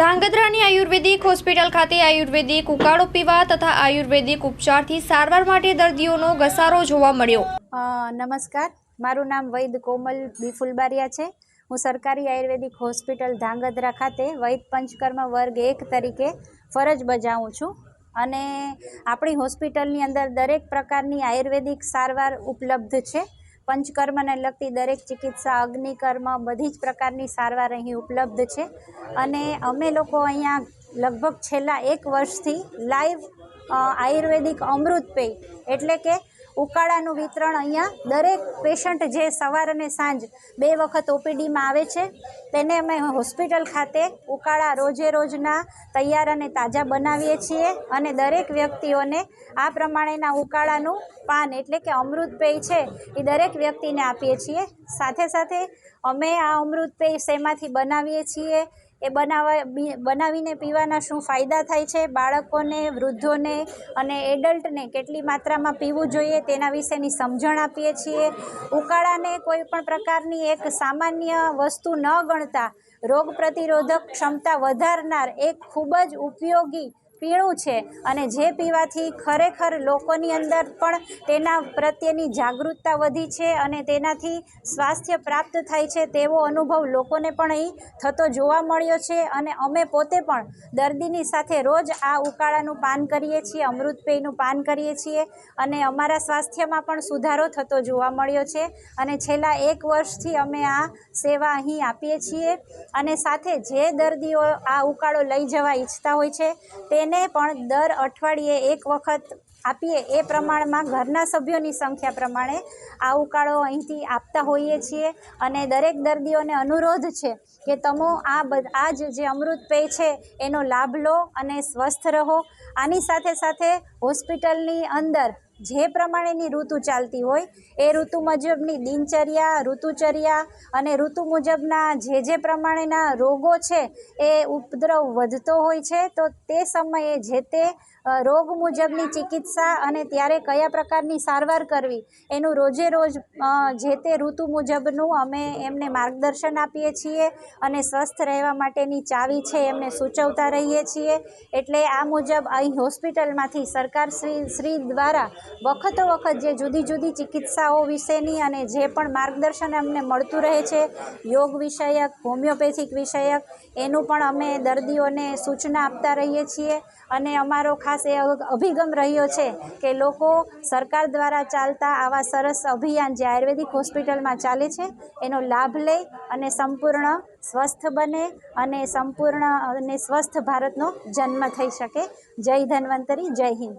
ધાંગધ્રાની આયુર્વેદિક hospital ખાતે આયુર્વેદિક ઉકાળો પીવા તથા આયુર્વેદિક ઉપચારથી સારવાર માટે દર્દીઓનો ઘસારો જોવા મળ્યો. નમસ્કાર. મારું નામ વૈદ કોમલ બી ફુલબારિયા છે. હું સરકારી આયુર્વેદિક હોસ્પિટલ ધ્રાંગધ્રા ખાતે વૈદ પંચકર્મ વર્ગ એક તરીકે ફરજ બજાવું છું. અને આપણી હોસ્પિટલની અંદર દરેક પ્રકારની આયુર્વેદિક સારવાર ઉપલબ્ધ છે. પંચકર્મને લગતી દરેક ચિકિત્સા અગ્નિકર્મ બધી જ પ્રકારની સારવાર અહીં ઉપલબ્ધ છે. અને અમે લોકો અહીંયા લગભગ છેલ્લા એક વર્ષથી લાઈવ આયુર્વેદિક અમૃત પેય એટલે કે ઉકાળાનું વિતરણ અહીંયા દરેક પેશન્ટ જે સવાર અને સાંજ બે વખત ઓપીડીમાં આવે છે, તેને અમે હોસ્પિટલ ખાતે ઉકાળા રોજે રોજના તૈયાર અને તાજા બનાવીએ છીએ અને દરેક વ્યક્તિઓને આ પ્રમાણેના ઉકાળાનું પાન એટલે કે અમૃતપેય છે એ દરેક વ્યક્તિને આપીએ છીએ. સાથે સાથે અમે આ અમૃતપેય શેમાંથી બનાવીએ છીએ એ બનાવવા બનાવીને પીવાના શું ફાયદા થાય છે? બાળકોને, વૃદ્ધોને અને એડલ્ટને કેટલી માત્રામાં પીવું જોઈએ તેના વિશેની સમજણ આપીએ છીએ. ઉકાળાને કોઈ પણ પ્રકારની એક સામાન્ય વસ્તુ ન ગણતા રોગ પ્રતિરોધક ક્ષમતા વધારનાર એક ખૂબ જ ઉપયોગી પીણું છે અને જે પીવાથી ખરેખર લોકોની અંદર પણ તેના પ્રત્યેની જાગૃતતા વધી છે અને તેનાથી સ્વાસ્થ્ય પ્રાપ્ત થાય છે તેવો અનુભવ લોકોને પણ અહીં થતો જોવા મળ્યો છે અને અમે પોતે પણ દર્દીની સાથે રોજ આ ઉકાળાનું પાન કરીએ છીએ, અમૃત પેયનું પાન કરીએ છીએ અને અમારા સ્વાસ્થ્યમાં પણ સુધારો થતો જોવા મળ્યો છે અને છેલ્લા એક વર્ષથી અમે આ સેવા અહીં આપીએ છીએ અને સાથે જે દર્દીઓ આ ઉકાળો લઈ જવા ઈચ્છતા હોય છે તેને પણ દર અઠવાડિયે એક વખત આપીએ એ પ્રમાણમાં ઘરના સભ્યોની સંખ્યા પ્રમાણે આ ઉકાળો અહીંથી આપતા હોઈએ છીએ અને દરેક દર્દીઓને અનુરોધ છે કે તમે આ બધ, આ જ જે અમૃત પેય છે એનો લાભ લો અને સ્વસ્થ રહો. આની સાથે સાથે હોસ્પિટલની અંદર જે પ્રમાણેની ઋતુ ચાલતી હોય, એ ઋતુ મુજબની દિનચર્યા, ઋતુચર્યા અને ઋતુ મુજબના જે જે પ્રમાણેના રોગો છે, એ ઉપદ્રવ વધતો હોય છે, તો તે સમયે જે તે રોગ મુજબની ચિકિત્સા અને ત્યારે કયા પ્રકારની સારવાર કરવી, એનું રોજે રોજ જે તે ઋતુ મુજબનું અમે એમને માર્ગદર્શન આપીએ છીએ અને સ્વસ્થ રહેવા માટેની ચાવી છે એમને સૂચવતા રહીએ છીએ. એટલે આ મુજબ અહીં હોસ્પિટલમાંથી સરકાર શ્રી શ્રી દ્વારા વખતો વખત જે જુદી જુદી ચિકિત્સાઓ વિશેની અને જે પણ માર્ગદર્શન અમને મળતું રહે છે, યોગ વિષયક, હોમિયોપેથિક વિષયક, એનું પણ અમે દર્દીઓને સૂચના આપતા રહીએ છીએ. અને અમારો ખાસ એ અભિગમ રહ્યો છે કે લોકો સરકાર દ્વારા ચાલતા આવા સરસ અભિયાન જે આયુર્વેદિક હોસ્પિટલમાં ચાલે છે, એનો લાભ લે અને સંપૂર્ણ સ્વસ્થ બને અને સંપૂર્ણ અને સ્વસ્થ ભારતનો જન્મ થઈ શકે. જય ધન્વંતરી, જય હિન્દ.